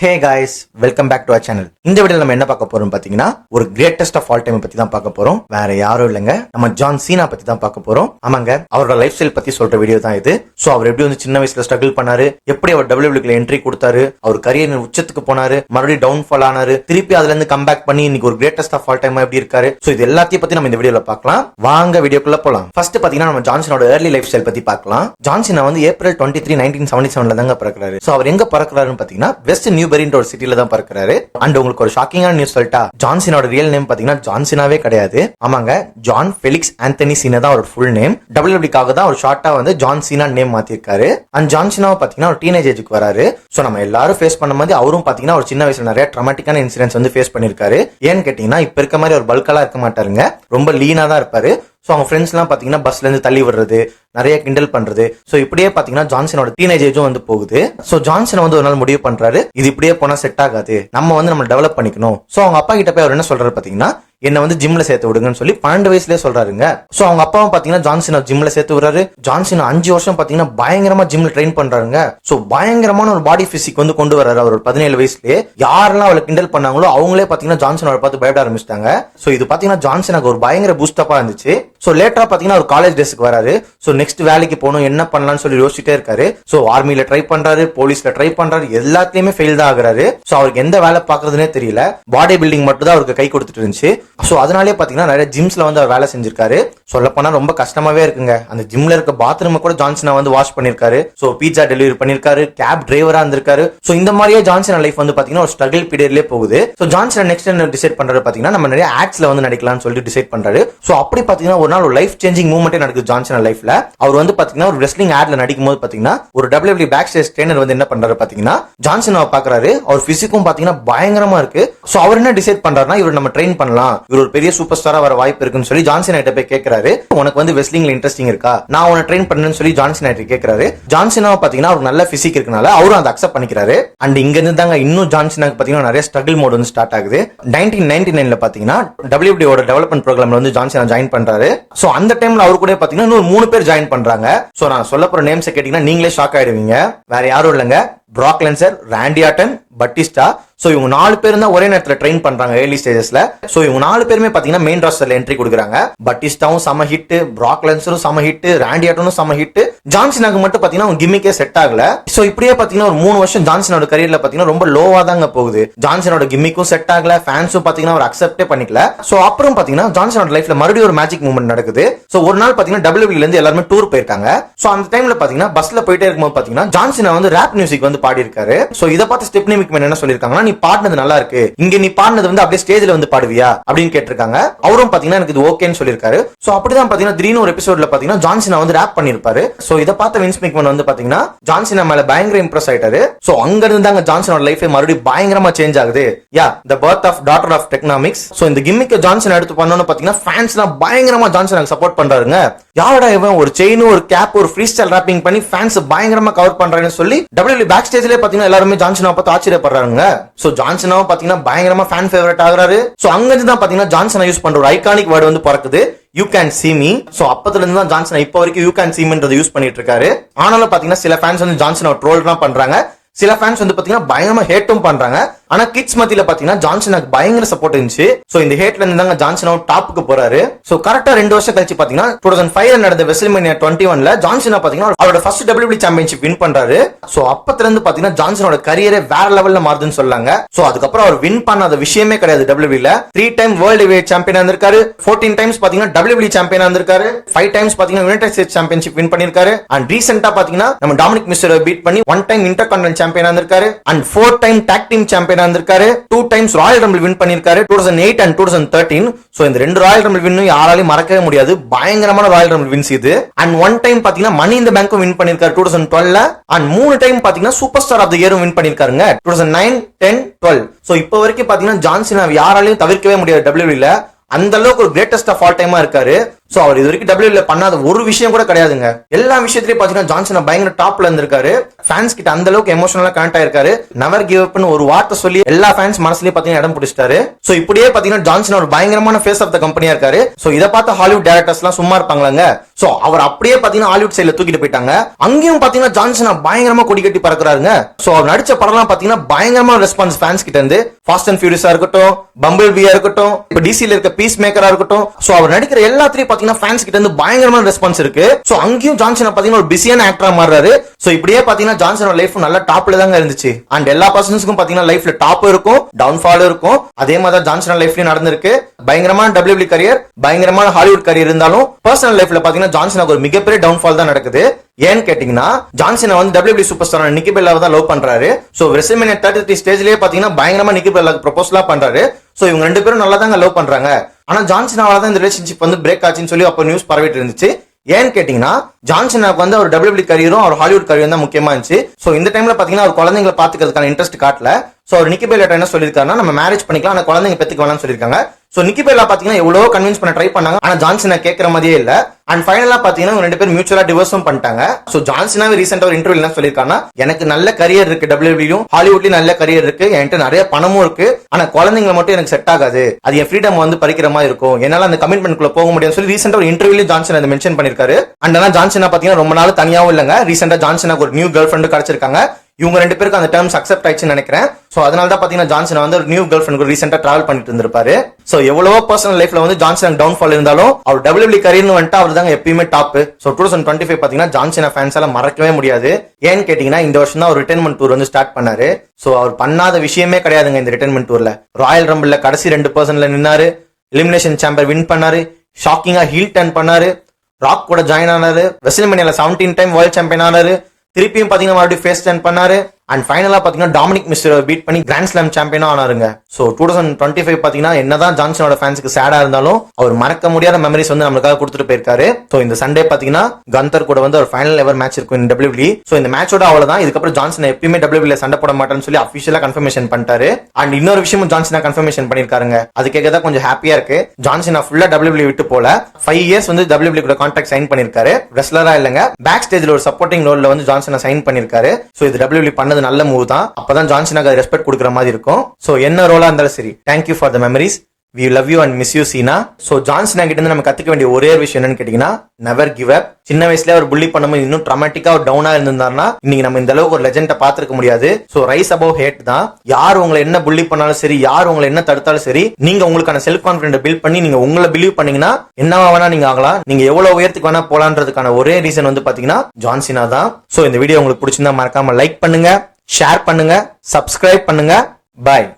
Hey guys welcome back to our channel இந்த video நம்ம என்ன பார்க்க போறோம் பாத்தீங்கன்னா ஒரு கிரேட்டஸ்ட் ஆஃப் ஆல் டைம் பத்தி தான் பார்க்க போறோம். வேற யாரும் இல்லைங்க. நம்ம ஜான் சீனா பத்தி தான் பார்க்க போறோம். ஆமாங்க அவரோட லைஃப் ஸ்டைல் பத்தி சொல்ற வீடியோ தான் இது. சோ அவர் எப்படி வந்து சின்ன வயசுல ஸ்ட்ரகிள் பண்ணாரு? எப்படி அவர் டபிள்யூபிள்யூல என்ட்ரி கொடுத்தாரு? அவர் கரியர் உச்சத்துக்கு போனாரு? மறுபடியும் டவுன் ஃபால் ஆனாரு? திருப்பி அதுல இருந்து கம்பேக் பண்ணி இன்னைக்கு ஒரு கிரேட்டஸ்ட் ஆஃப் ஆல் டைம் எப்படி இருக்காரு? சோ இது எல்லாத்தையும் பத்தி நம்ம இந்த வீடியோல பார்க்கலாம். வாங்க வீடியோக்குள்ள போலாம். ஃபர்ஸ்ட் பாத்தீங்கன்னா நம்ம ஜான்சனோட ஏர்லி லைஃப் ஸ்டைல் பத்தி பார்க்கலாம். ஜான்சனா வந்து April twenty three nineteen seventy செவன்ல தாங்க பிறக்கிறாரு. சோ அவர் எங்க பிறக்கிறாருன்னு பாத்தீங்கன்னா வெஸ்ட் நியூபரின்ற ஒரு சிட்டில தான் பிறக்கிறாரு. அண்ட் உங்களுக்கு ஒரு ஷாக்கிங்கான நியூஸ் சொல்லிட்டா ஜான்சினோட ரியல் நேம் பாத்தீங்கன்னா ஜான்சினாவே கிடையாது. ஆமாங்க ஜான் ஃபெலிக்ஸ் ஆந்தனி சீனா தான் ஒரு ஃபுல் நேம் டபிள்யூபிக்காக தான் ஒரு ஷார்ட்டா வந்து ஜான் சீனா நேம் மாத்திருக்காரு. அண்ட் ஜான்சினாவை பாத்தீங்கன்னா ஒரு டீனேஜ் ஏஜுக்கு வராரு. சோ நம்ம எல்லாரும் ஃபேஸ் பண்ணும்போது அவரும் பாத்தீங்கன்னா ஒரு சின்ன வயசுல நிறைய ட்ரமாட்டிக்கான இன்சிடென்ட்ஸ் வந்து ஃபேஸ் பண்ணிருக்காரு. ஏன்னு கேட்டீங்கன்னா இப்ப இருக்க மாதிரி ஒரு பல்கலா இருக்க மாட்டாருங்க. ரொம்ப லீனா தான் இருப்பாரு. ஸோ அவங்க ஃப்ரெண்ட்ஸ்லாம் பார்த்தீங்கன்னா பஸ்லேருந்து தள்ளி விடுறது நிறைய கிண்டல் பண்ணுறது ஸோ இப்படியே பார்த்தீங்கன்னா ஜான்சனோட டீனேஜ் ஏஜும் வந்து போகுது. ஸோ ஜான்சன் வந்து ஒரு நாள் முடிவு பண்ணுறாரு இது இப்படியே போனால் செட் ஆகாது. நம்ம வந்து நம்ம டெவலப் பண்ணிக்கணும். ஸோ அவங்க அப்பா கிட்ட போய் அவர் என்ன சொல்கிறாரு பார்த்தீங்கன்னா என்ன வந்து ஜிம்ல சேர்த்து விடுங்கன்னு சொல்லி பன்னெண்டு வயசுலயே சொல்றாருங்க. சோ அவங்க அப்பாவும் பாத்தீங்கன்னா ஜான்சினா ஜிம்ல சேர்த்து விடுறாரு. ஜான்சினா அஞ்சு வருஷம் பாத்தீங்கன்னா பயங்கரமா ஜிம்ல ட்ரெயின் பண்றாருங்க. சோ பயங்கரமான ஒரு பாடி பிசிக் வந்து கொண்டு வர்றாரு அவர் பதினேழு வயசுலயே. யாரெல்லாம் அவளை கிண்டல் பண்ணாங்களோ அவங்களே பாத்தீங்கன்னா ஜான்சன் அவரை பார்த்து பயப்பட ஆரம்பிச்சிட்டாங்க. சோ இது பாத்தீங்கன்னா ஜான்சனுக்கு ஒரு பயங்கர பூஸ்டப்பா இருந்துச்சு. ஸோ லேட்டரா பாத்தீங்கன்னா ஒரு காலேஜ் டேஸ்க்கு வராரு. ஸோ நெக்ஸ்ட் வேலைக்கு போகணும் என்ன பண்ணலாம்னு சொல்லி யோசிச்சுட்டே இருக்காரு. ஸோ ஆர்மியில் ட்ரை பண்றாரு போலீஸ்ல ட்ரை பண்றாரு எல்லாத்தையுமே ஃபெயில் தான் ஆகுறாரு. ஸோ அவருக்கு எந்த வேலை பாக்குறதுனே தெரியல. பாடி பில்டிங் மட்டும் தான் அவருக்கு கை கொடுத்துட்டு இருந்துச்சு. ஸோ அதனாலே பாத்தீங்கன்னா நிறைய ஜிம்ஸ்ல வந்து அவர் வேலை செஞ்சிருக்காரு. சொல்ல போனா ரொம்ப கஷ்டமாவே இருக்குங்க. அந்த ஜிம்ல இருக்க பாத்ரூம் கூட ஜான்சனா வந்து வாஷ் பண்ணிருக்காரு. ஸோ பீட்சா டெலிவரி பண்ணிருக்காரு கேப் டிரைவரா இருந்திருக்காரு. ஸோ இந்த மாதிரியே ஜான்சன் லைஃப் வந்து பாத்தீங்கன்னா ஒரு ஸ்ட்ரகிள் பீரியட்லேயே போகுது. ஸோ ஜான்சன் நெக்ஸ்ட் என்ன டிசைட் பண்றாரு பாத்தீங்கன்னா நம்ம நிறைய ஆட்ஸ்ல வந்து நடிக்கலாம்னு சொல்லிட்டு டிசைட் பண்றாரு. ஸோ அப்படி பாத்தீங்கன்னா ஒரு நாள் ஒரு லைஃப் சேஞ்சிங் மூமெண்டே நடக்குது ஜான்சன் லைஃப்ல அவர் வந்து பாத்தீங்கன்னா ஒரு ரெஸ்லிங் ஆட்ல நடிக்கும் போது பாத்தீங்கன்னா ஒரு டபிள்யூ பேக் ஸ்டேஜ் ட்ரெயினர் வந்து என்ன பண்றாரு பாத்தீங்கன்னா ஜான்சன் அவர் பாக்குறாரு. அவர் பிசிக்கும் பாத்தீங்கன்னா பயங்கரமா இருக்கு. சோ அவர் என்ன டிசைட் பண்றாருன்னா இவர் நம்ம ட்ரெயின் பண்ணலாம். இவர் ஒரு பெரிய சூப்பர் ஸ்டாரா வர வாய்ப்பு இருக்குன்னு சொல்லி ஜான்சன் ஐட்ட போய் கேட்கிறாரு உனக்கு வந்து வெஸ்லிங்ல இன்ட்ரெஸ்டிங் இருக்கா? நான் உன ட்ரெயின் பண்ணணும்னு சொல்லி ஜான்சன் ஐட்ட கேட்கிறாரு ஜான்சனா பாத்தீங்கன்னா அவருக்கு நல்ல பிசிக் இருக்கனால அவரும் அதை அக்செப்ட் பண்ணிக்கிறாரு. அண்ட் இங்க இருந்து தாங்க இன்னும் ஜான்சனாக்கு பாத்தீங்கன்னா நிறைய ஸ்ட்ரகிள் மோட் வந்து ஸ்டார்ட் ஆகுது. நைன்டீன் நைன்டி நைன்ல பாத்தீங்கன்னா டபிள்யூடியோட டெவலப்மெண்ட் ப்ரோக்ராம்ல வந்து ஜான்சன் ஜாயின் பண்றாரு. சோ அந்த டைம்ல அவர் கூட பாத்தீங்கன்னா இன்னொரு மூணு பேர் ஜாயின் பண்றாங்க. சோ நான் சொல்ல போற நேம்ஸ் கேட்டீங்கன்னா நீங்களே ஷாக் ஆயிடுவீங்க. வேற யாரும் இல்லைங்க. பிராக் லென்சர் ராண்டி ஆட்டன் பட்டிஸ்டா சோ இவங்க நாலு பேரும் தான் ஒரே நேரத்தில் ட்ரெயின் பண்றாங்க ஏர்லி ஸ்டேஜஸ்ல சோ இவங்க நாலு பேருமே பாத்தீங்கன்னா மெயின் ராஸ்டர்ல என்ட்ரி கொடுக்குறாங்க. பட்டிஸ்டாவும் சம ஹிட் பிராக் லென்சரும் சம ஹிட் ராண்டி ஆட்டனும் சம ஹிட் ஜான்சனாக்கு மட்டும் பாத்தீங்கன்னா அவங்க கிம்மிக்கே செட் ஆகல. சோ இப்படியே பாத்தீங்கன்னா ஒரு மூணு வருஷம் ஜான்சனோட கரியர்ல பாத்தீங்கன்னா ரொம்ப லோவா தாங்க போகுது. ஜான்சனோட கிம்மிக்கும் செட் ஆகல. ஃபேன்ஸும் பாத்தீங்கன்னா அவர் அக்செப்டே பண்ணிக்கல. சோ அப்புறம் பாத்தீங்கன்னா ஜான்சனோட லைஃப்ல மறுபடியும் ஒரு மேஜிக் மூமெண்ட் நடக்குது. ஸோ ஒரு நாள் பாத்தீங்கன்னா டபிள்யூபில இருந்து எல்லாருமே டூர் போயிருக்காங்க. ஸோ அந்த டைம்ல பாத்தீங்கன்னா பஸ்ல போயிட்டே இருக்கும்போது பாத்தீங்கன்னா ஜான்சனா வந்து ரேப் மியூசிக் வந்து பாடி இருக்காரு சோ இத பார்த்து ஸ்டெப்னி மிக்மேன் என்ன சொல்லியிருக்காங்கன்னா நீ பாடினது நல்லா இருக்கு. இங்க நீ பாடினது வந்து அப்படியே ஸ்டேஜ்ல வந்து பாடுவியா? அப்படின்னு கேட்டிருக்காங்க. அவரும் பாத்தீங்கன்னா எனக்கு இது ஓகேன்னு சொல்லியிருக்காரு. சோ அப்படிதான் பாத்தீங்கன்னா திடீர்னு ஒரு எபிசோட்ல பாத்தீங்கன்னா ஜான்சினா வந்து ரேப் பண்ணிருப்பாரு சோ இத பார்த்த வின்ஸ் மிக்மன் வந்து பாத்தீங்கன்னா ஜான்சினா மேல பயங்கர இம்ப்ரெஸ் ஆயிட்டாரு. சோ அங்க இருந்தாங்க ஜான்சனோட லைஃப் மறுபடியும் பயங்கரமா சேஞ்ச் ஆகுது. Yeah the birth of doctor of thuganomics so இந்த கிம்மிக்க ஜான்சன் எடுத்து பண்ணோம்னு பாத்தீங்கன்னா ஃபேன்ஸ் எல்லாம் பயங்கரமா ஜான்சனுக்கு சப்போர்ட் பண்றாருங்க. யாரோட இவன் ஒரு செயின் ஒரு கேப் ஒரு ஃப்ரீ ஸ்டைல் ராப்பிங் பண்ணி ஃபேன்ஸ் பயங்கரமா கவர் பண்றாங்கன்னு சொல்லி டபிள்யூ பேக் ஸ்டேஜ்லயே பாத்தீங்கன்னா எல்லாருமே ஜான்சனா பார்த்து ஆச்சரியப்படுறாங்க. சோ ஜான்சனாவும் பாத்தீங்கன்னா பயங்கரமா ஃபேன் ஃபேவரட் ஆகுறாரு. சோ அங்க இருந்து தான் ஜான்சனா யூஸ் பண்ற ஒரு ஐகானிக் வேர்டு வந்து பிறக்குது. You can see me so அப்பத்துல இருந்து தான் ஜான்சன் இப்போ வரைக்கும் யூ கேன் see யூஸ் பண்ணிட்டு இருக்காரு ஆனாலும் பாத்தீங்கன்னா சில ஃபேன்ஸ் வந்து ஜான்சன் ட்ரோல் தான் பண்றாங்க. சில ஃபேன்ஸ் வந்து பாத்தீங்கன்னா பயங்கரமா ஹேட்டும் பண்றாங்க. ஆனா கிட்ஸ் மத்தியில பாத்தீங்கன்னா ஜான்சனுக்கு பயங்கர சப்போர்ட் இருந்துச்சு. சோ இந்த ஹேட்ல இருந்து தாங்க ஜான்சன் டாப்புக்கு போறாரு. சோ கரெக்டா ரெண்டு வருஷம் கழிச்சு பாத்தீங்கன்னா டூ தௌசண்ட் ஃபைவ்ல நடந்த வெஸ்லிமேனியா டுவெண்ட்டி ஒன்ல ஜான்சனா பாத்தீங்கன்னா அவரோட ஃபர்ஸ்ட் டபிள்யூபி சாம்பியன்ஷிப் வின் பண்றாரு. சோ அப்பத்துல இருந்து பாத்தீங்கன்னா ஜான்சனோட கரியரே வேற லெவல்ல மாறுதுன்னு சொல்லாங்க. சோ அதுக்கப்புறம் அவர் வின் பண்ணாத விஷயமே கிடையாது டபிள்யூபில த்ரீ டைம் வேர்ல்டு வெயிட் சாம்பியனா இருந்திருக்காரு. ஃபோர்டீன் டைம்ஸ் பாத்தீங்கன்னா டபிள்யூபி சாம்பியனா இருந்திருக்காரு. ஃபைவ் டைம்ஸ் பாத்தீங்கன்னா யுனைடெட் ஸ்டேட் சாம்பியன்ஷிப் வின் பண்ணிருக்காரு அண்ட் ரீசெண்டா பாத்தீங்கன்னா நம்ம டாமினிக் மிஸ்டர் பீட் பண்ணி ஒன் டைம் இன்டர் கான்டினல் சாம்பியனா இருந்திருக்காரு. And four time tag team champion இருந்திருக்காரு two times royal rumble win பண்ணிருக்காரு two thousand eight and two thousand thirteen so இந்த ரெண்டு ராயல் ரம்பிள் வின்னு யாராலையும் மறக்கவே முடியாது. பயங்கரமான ராயல் ரம்பிள் வின்ஸ் இது. அண்ட் ஒன் டைம் பாத்தீங்கன்னா மணி இந்த பேங்க்கும் வின் பண்ணிருக்காரு டூ தௌசண்ட் டுவெல்ல அண்ட் மூணு டைம் பாத்தீங்கன்னா சூப்பர் ஸ்டார் ஆஃப் த இயரும் win பண்ணிருக்காருங்க two thousand nine ten twelve so இப்போ வரைக்கும் பாத்தீங்கன்னா ஜான்சினா யாராலையும் தவிர்க்கவே முடியாது டபிள்யூல அந்த அளவுக்கு ஒரு கிரேட்டஸ்ட் ஆஃப் ஆல் டைமா இருக்காரு. சோ அவர் இது வரைக்கும் டபிள்யூல பண்ணாத ஒரு விஷயம் கூட கிடையாதுங்க. எல்லா விஷயத்திலயும் பாத்தீங்கன்னா ஜான்சன் பயங்கர டாப்ல இருந்திருக்காரு. ஃபேன்ஸ் கிட்ட அந்த அளவுக்கு எமோஷனலா கனெக்ட் ஆயிருக்காரு. நவர் கிவ் அப்னு ஒரு வார்த்தை சொல்லி எல்லா ஃபேன்ஸ் மனசுலயும் பாத்தீங்கன்னா இடம் பிடிச்சிட்டாரு. சோ இப்படியே பாத்தீங்கன்னா ஜான்சன் ஒரு பயங்கரமான ஃபேஸ் ஆஃப் த கம்பெனியா இருக்காரு. சோ இதை பார்த்து ஹாலிவுட் டேரக்டர்ஸ் எல்லாம் சும்மா இருப்பாங்களாங்க. சோ அவர் அப்படியே பாத்தீங்கன்னா ஹாலிவுட் சைடுல தூக்கிட்டு போயிட்டாங்க. அங்கேயும் பாத்தீங்கன்னா ஜான்சன் பயங்கரமா கொடி கட்டி பறக்குறாருங்க. சோ அவர் நடிச்ச படம்லாம் பாத்தீங்கன்னா பயங்கரமான ரெஸ்பான்ஸ் ஃபேன்ஸ் கிட்ட இருந்து. ஃபாஸ்ட் அண்ட் ஃபியூரியஸா இருக்கட்டும் பம்பிள் பியா இருக்கட்டும் இப்ப டிசில இருக்க பீஸ் மேக்கரா இருக்கட்டும். சோ அவர் நடிக்கிற எல்லாத்துலயும் பாத்தீங்கன்னா ஃபேன்ஸ் கிட்ட இருந்து பயங்கரமான ரெஸ்பான்ஸ் இருக்கு. சோ அங்கேயும் ஜான்சன் பாத்தீங்கன்னா ஒரு பிஸியான ஆக்டரா மாறாரு சோ இப்படியே பாத்தீங்கன்னா ஜான்சனோட லைஃப் நல்லா டாப்ல தாங்க இருந்துச்சு. அண்ட் எல்லா பர்சன்ஸ்க்கும் பாத்தீங்கன்னா லைஃப்ல டாப் இருக்கும் டவுன்ஃபால் இருக்கும். அதே மாதிரி தான் ஜான்சன் லைஃப்லயும் நடந்திருக்கு. பயங்கரமான டபிள்யூபிள்யூ கரியர் பயங்கரமான ஹாலிவுட் கரியர் இருந்தாலும் பர்சனல் லைஃப்ல பாத்தீங்கன்னா ஜான்சனுக்கு ஒரு மிகப்பெரிய டவுன்ஃபால் தான் நடக்குது. ஏன்னு கேட்டீங்கன்னா ஜான்சனை வந்து டபிள்யூபி சூப்பர் ஸ்டார் நிக்கி பெல்லாவை தான் லவ் பண்றாரு. சோ ரெசிமினே தேர்ட்டி த்ரீ ஸ்டேஜ்லயே பாத்தீங்கன்னா பயங்கரமா நிக்கி பெல்லாக்கு ப்ரொபோஸ்லா பண்றாரு. சோ இவங்க ரெண்டு பேரும் நல்லா தாங்க லவ் பண்றாங்க. ஆனா ஜான்சனாவால தான் இந்த ரிலேஷன்ஷிப் வந்து பிரேக் ஆச்சுன்னு சொல்லி அப்போ நியூஸ் பரவிட்டு இருந்துச்சு. ஏன்னு கேட்டீங்கன்னா ஜான்சனாக்கு வந்து அவர் டபிள்யூபி கரியரும் அவர் ஹாலிவுட் கரியரும் தான் முக்கியமா இருந்துச்சு. சோ இந்த டைம்ல பாத்தீங்கன்னா அவர் குழந்தைங்களை பாத்துக்கிறதுக்கான இன்ட்ரெஸ்ட் காட்டல. சோ அவர் நிக்கி பேலட்டா என்ன சொல்லியிருக்காருன்னா நம்ம மேரேஜ் பண்ணிக்கலாம் ஆனா குழந்தைங்க பெத்துக்க வேணாம்னு சொல்லியிருக்காங்க. சோ நிக்கி பேர்ல பாத்தீங்கன்னா எவ்வளவோ கன்வின்ஸ் பண்ண ட்ரை பண்ணாங்க. ஆனா ஜான்சனை கேட்கற மாதிரியே இல்ல. அண்ட் ஃபைனலா பாத்தீங்கன்னா ரெண்டு பேரும் மியூச்சுவலா டிவோர்ஸும் பண்ணிட்டாங்க. சோ ஜான்சனாவே ரீசெண்டா ஒரு இன்டர்வியூ என்ன சொல்லியிருக்காங்கன்னா எனக்கு நல்ல கரியர் இருக்கு டபிள்யூபியும் ஹாலிவுட்லயும் நல்ல கரியர் இருக்கு. என்கிட்ட நிறைய பணமும் இருக்கு. ஆனா குழந்தைங்களை மட்டும் எனக்கு செட் ஆகாது. அது என் ஃப்ரீடம் வந்து பறிக்கிற மாதிரி இருக்கும். என்னால அந்த கமிட்மெண்ட் குள்ள போக முடியும் சொல்லி ரீசெண்டா ஒரு இன்டர்வியூல ஜான்சன் அதை மென்ஷன் பண்ணிருக்காரு அண்ட் ஆனா ஜான்சனா பாத்தீங்கன்னா ரொம்ப நாள் தனியாவும் இல்லங்க. ரீசெண்டா ஜான்சனாக்கு ஒரு நியூ கேர்ள் ஃபிரெண்டு கிடைச்சிருக்காங்க. இவங்க ரெண்டு பேருக்கு அந்த டேர்ம்ஸ் அக்செப்ட் ஆயிடுச்சுன்னு நினைக்கிறேன். சோ அதனால தான் பாத்தீங்கன்னா ஜான்சன் வந்து ஒரு நியூ கேர்ள் ஃபிரெண்ட் ரீசெண்டா டிராவல் பண்ணிட்டு இருந்திருப்பாரு. சோ எவ்வளவோ பர்சனல் லைஃப்ல வந்து ஜான்சன் டவுன் ஃபால் இருந்தாலும் அவர் டபிள்யூபி கரியர்னு வந்துட்டு அவர் தாங்க எப்பயுமே top so two thousand twenty five பாத்தீங்கன்னா ஜான்சன் ஃபேன்ஸ் எல்லாம் மறக்கவே முடியாது. ஏன்னு கேட்டீங்கன்னா இந்த வருஷம் தான் ஒரு ரிட்டர்மெண்ட் டூர் வந்து ஸ்டார்ட் பண்ணாரு. சோ அவர் பண்ணாத விஷயமே கிடையாதுங்க இந்த ரிட்டர்மெண்ட் டூர்ல ராயல் ரம்பிள்ல கடைசி ரெண்டு பர்சன்ல நின்னாரு. எலிமினேஷன் சாம்பர் வின் பண்ணாரு. ஷாக்கிங்கா ஹீல் டர்ன் பண்ணாரு. ராக் கூட ஜாயின் ஆனாரு. வெஸ்லிமனியால செவன்டீன் டைம் வேர்ல்ட் சாம்பியன் ஆனாரு. திருப்பியும் பாத்தீங்கன்னா மறுபடியும் ஃபேஸ் டர்ன் பண்ணாரு. அண்ட் ஃபைனலாக பார்த்தீங்கன்னா டாமினிக் மிஸ்டர் பீட் பண்ணி கிராண்ட் ஸ்லாம் சாம்பியனாக ஆனாருங்க. So two thousand twenty five பார்த்தீங்கன்னா என்னதான் ஜான்சனோட ஃபேன்ஸுக்கு சேடாக இருந்தாலும் அவர் மறக்க முடியாத மெமரிஸ் வந்து நம்மளுக்காக கொடுத்துட்டு போயிருக்காரு. ஸோ இந்த சண்டே பார்த்தீங்கன்னா கந்தர் கூட வந்து ஒரு ஃபைனல் எவர் மேட்ச் இருக்கும் இந்த டபிள்யூபி ஸோ இந்த மேட்சோட அவ்வளோதான் இதுக்கப்புறம் ஜான்சன் எப்பயுமே டபிள்யூபில சண்டை போட மாட்டேன்னு சொல்லி அஃபிஷியலாக கன்ஃபர்மேஷன் பண்ணிட்டாரு. அண்ட் இன்னொரு விஷயமும் ஜான்சனா கன்ஃபர்மேஷன் பண்ணியிருக்காருங்க. அது கேட்க தான் கொஞ்சம் ஹாப்பியாக இருக்கு. ஜான்சனா ஃபுல்லாக டபிள்யூபி விட்டு போல. ஃபைவ் இயர்ஸ் வந்து டபிள்யூபி கூட கான்ட்ராக்ட் சைன் பண்ணியிருக்காரு. ரெஸ்லராக இல்லைங்க. பேக் ஸ்டேஜில் ஒரு சப்போர்ட்டிங் ரோலில் வந்து ஜான்சனை சைன் பண்ணியிருக்காரு. ஸோ இது டபிள்யூபி பண்ணது நல்ல மூவ் தான். அப்பதான் ஜான்சனுக்கு அது ரெஸ்பெக்ட் கொடுக்குற மாதிரி இருக்கும். சோ என்ன ரோலா இருந்தாலும் சரி thank you for the memories we love you and miss you Cena so Johnson கிட்ட இருந்து நம்ம கத்துக்க வேண்டிய ஒரே விஷயம் என்னன்னு கேட்டீங்கன்னா நெவர் கிவ் அப் சின்ன வயசுல அவர் புள்ளி பண்ணும்போது இன்னும் ட்ரமாட்டிக்கா ஒரு டவுனா இருந்திருந்தாருன்னா இன்னைக்கு நம்ம இந்த அளவுக்கு ஒரு லெஜெண்டை பாத்துருக்க முடியாது. சோ ரைஸ் அபவ் ஹேட் தான். யார் உங்களை என்ன புள்ளி பண்ணாலும் சரி யார் உங்களை என்ன தடுத்தாலும் சரி நீங்க உங்களுக்கான செல்ஃப் கான்பிடன்ட் பில்ட் பண்ணி நீங்க உங்களை பிலீவ் பண்ணீங்கன்னா என்னவா வேணா நீங்க ஆகலாம். நீங்க எவ்வளவு உயரத்துக்கு வேணா போலான்றதுக்கான ஒரே ரீசன் வந்து பாத்தீங்கன்னா ஜான்சினா தான். சோ இந்த வீடியோ உங்களுக்கு பிடிச்சிருந்தா மறக்காம லைக் பண்ணுங்க. ஷேர் பண்ணுங்க சப்ஸ்கிரைப் பண்ணுங்க. பாய்